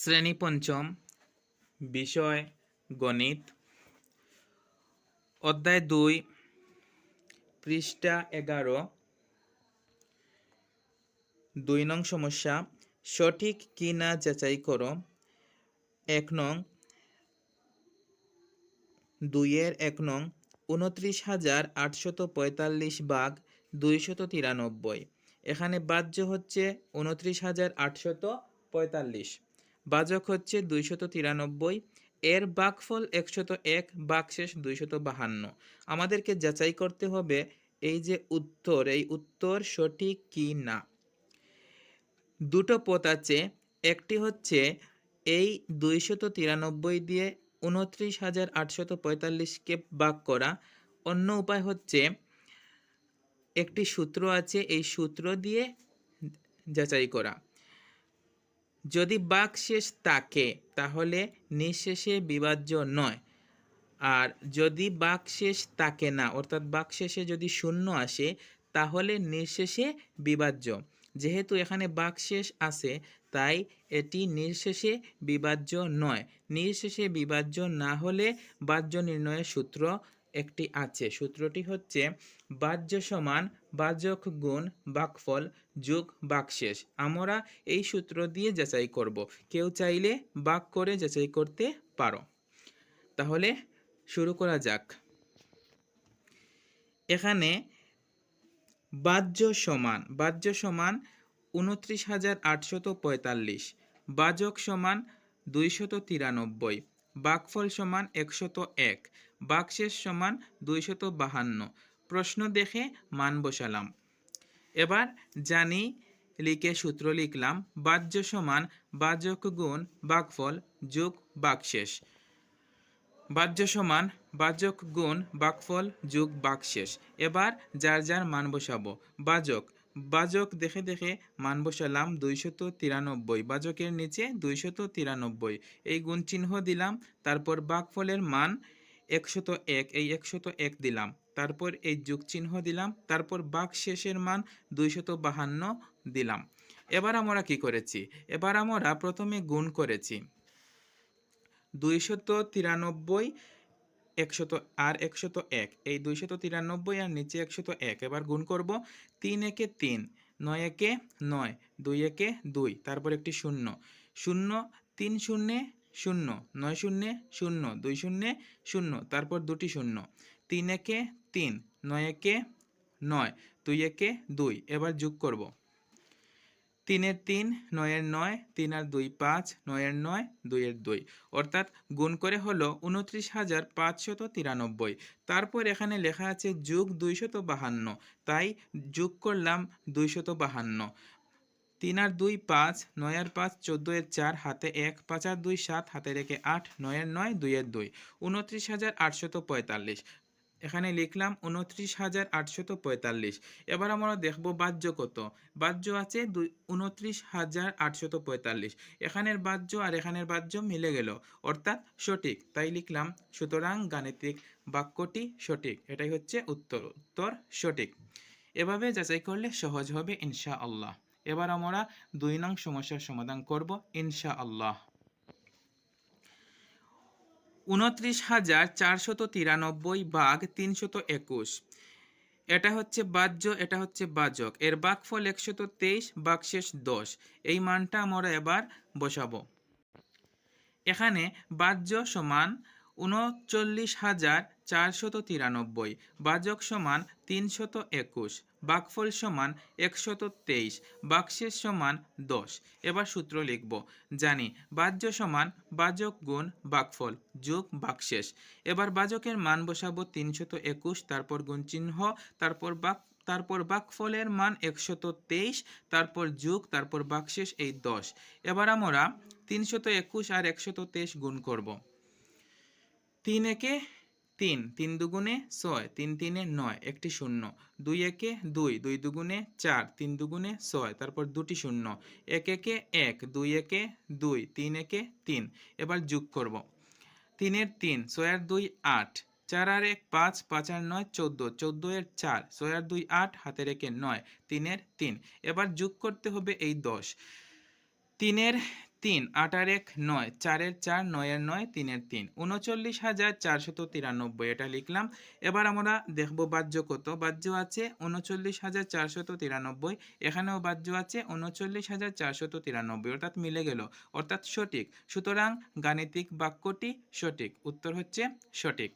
শ্রেণি পঞ্চম বিষয় গণিত, অধ্যায় দুই, পৃষ্ঠা এগারো। দুই নং সমস্যা, সঠিক কি না যাচাই করো। এক নং, দুইয়ের এক নং, উনত্রিশ হাজার আটশত পঁয়তাল্লিশ বাঘ দুইশত তিরানব্বই। এখানে বাহ্য হচ্ছে উনত্রিশ হাজার আটশত পঁয়তাল্লিশ। বাজক হচ্ছে দুইশত তিরানব্বই, এর বাঘফল একশত এক বাঘশেষ দুইশত বাহান্ন। আমাদেরকে যাচাই করতে হবে এই যে উত্তর, এই উত্তর সঠিক কি না। দুটো পথ আছে, একটি হচ্ছে এই দুইশত তিরানব্বই দিয়ে উনত্রিশ হাজার আটশত পঁয়তাল্লিশকে বাক করা। অন্য উপায় হচ্ছে, একটি সূত্র আছে, এই সূত্র দিয়ে যাচাই করা। যদি বাক শেষ থাকে তাহলে নিঃশেষে বিভাজ্য নয়। আর যদি বাক শেষ থাকে না, অর্থাৎ বাক শেষে যদি শূন্য আসে, তাহলে নিঃশেষে বিভাজ্য। যেহেতু এখানে বাকশেষ আছে, তাই এটি নির্শেষে বিভাজ্য নয়। নির্শেষে বিভাজ্য না হলে বাহ্য নির্ণয়ের সূত্র একটি আছে। সূত্রটি হচ্ছে, বাহ্য সমান বাহ্যক গুণ বাকফল যোগ বাকশেষ। আমরা এই সূত্র দিয়ে যাচাই করব। কেউ চাইলে বাক করে যাচাই করতে পারো। তাহলে শুরু করা যাক। এখানে বাহ্য সমান বাহ্য সমান উনত্রিশ হাজার আটশত পঁয়তাল্লিশ বাজক সমান দুইশত তিরানব্বই বাকফল সমান একশত এক, বাকশেষ সমান দুইশত বাহান্ন। প্রশ্ন দেখে মান বসালাম। এবার জানি, লিখে সূত্র লিখলাম, বাহ্য সমান বাজক গুণ বাকফল যোগ বাকশেষ। বাহ্য সমান বাজক গুণ বাকফল যোগ বাকশেষ। এবার যার যার মান বসাবো বাজক বাজক দেখে দেখে মান বসালাম দুইশত তিরানব্বই, বাজকের নিচে দুইশত তিরানব্বই। এই গুণ চিহ্ন দিলাম, তারপর বাকফলের মান একশত এক, এই একশত এক দিলাম। তারপর এই যোগ চিহ্ন দিলাম, তারপর বাক শেষের মান দুইশত বাহান্ন দিলাম। এবার আমরা কি করেছি? এবার আমরা প্রথমে গুণ করেছি। দুইশত তিরানব্বই একশত আর একশত এক, এই দুইশত তিরানব্বই আর নিচে একশত এক। এবার গুণ করব তিন একে তিন, নয় একে নয়, দুই একে দুই, তারপর একটি শূন্য। শূন্য, তিন শূন্যে শূন্য, নয় শূন্যে শূন্য, দুই শূন্যে শূন্য, তারপর দুটি শূন্য। তিন একে তিন, নয় একে নয়, দুই একে দুই, এবার যোগ করব। তিনের তিন, নয়ের নয় তিন আর দুই পাঁচ, নয়ের নয়, দুইয়ের দুই। অর্থাৎ গুণ করে হলো উনত্রিশ হাজার পাঁচশত তিরানব্বই। তারপর এখানে লেখা আছে যুগ দুইশত বাহান্ন। তাই যোগ করলাম দুইশত বাহান্ন। তিন আর দুই পাঁচ নয় আর পাঁচ চোদ্দ এর চার, হাতে এক পাঁচ আর দুই, সাত, হাতে রেখে আট, নয়ের নয়, দুইয়ের দুই। উনত্রিশ হাজার আটশত পঁয়তাল্লিশ। এখানে লিখলাম উনত্রিশ হাজার আটশত পঁয়তাল্লিশ। এবার আমরা দেখব বাহ্য কত। বাহ্য আছে দুই, উনত্রিশ হাজার আটশত পঁয়তাল্লিশ। এখানের বাহ্য আর এখানের বাহ্য মিলে গেল। অর্থাৎ সঠিক। তাই লিখলাম, সুতরাং গাণিতিক বাক্যটি সঠিক। এটাই হচ্ছে উত্তর। উত্তর সঠিক। এভাবে যাচাই করলে সহজ হবে ইনশা আল্লাহ এবার আমরা দুই নং সমস্যার সমাধান করব ইনশা আল্লাহ উনত্রিশ হাজার চারশত তিরানব্বই বাঘ তিনশত একুশ। এটা হচ্ছে বাহ্য, এটা হচ্ছে বাজক। এর বাঘফল একশত তেইশ বাঘশেষ দশ। এই মানটা আমরা এবার বসাবো। এখানে বাহ্য সমান উনচল্লিশ হাজার চারশত তিরানব্বই, বাজক সমান তিনশত একুশ, বাকফল সমান একশত তেইশ, বাকশেষ সমান দশ। এবার সূত্র লিখব। জানি, বাহ্য সমান বাজক গুণ বাকফল যোগ বাকশেষ। এবার বাজকের মান বসাবো তিনশত একুশ, তারপর গুণ চিহ্ন, তারপর বাক, তারপর বাকফলের মান একশত তেইশ, তারপর যুগ, তারপর বাকশেষ এই দশ। এবার আমরা তিনশত একুশ আর একশত তেইশ গুণ করব। তিন একে তিন তিন দুগুণে ছয়, তিন তিনে নয়, একটি শূন্য। দুই একে দুই দুই দুগুণে চার, তিন দুগুণে ছয়, তারপর দুটি শূন্য। এক একে এক, দুই একে দুই, তিন একে তিন। এবার যোগ করব। তিনের তিন ছয় আর দুই আট চার আর এক পাঁচ পাঁচ আর নয় চোদ্দ চোদ্দ এর চার ছয় আর দুই আট, হাতের একে নয়, তিনের তিন। এবার যোগ করতে হবে এই দশ। তিনের তিন, আট আর এক, নয়, চারের চার, নয়ের নয়, তিনের তিন। উনচল্লিশ হাজার চারশত তিরানব্বই, এটা লিখলাম। এবার আমরা দেখব বাহ্য কত। বাহ্য আছে উনচল্লিশ হাজার চারশত তিরানব্বই, এখানেও বাহ্য আছে উনচল্লিশ হাজার চারশত তিরানব্বই, অর্থাৎ মিলে গেল। অর্থাৎ সঠিক। সুতরাং গাণিতিক বাক্যটি সঠিক। উত্তর হচ্ছে সঠিক।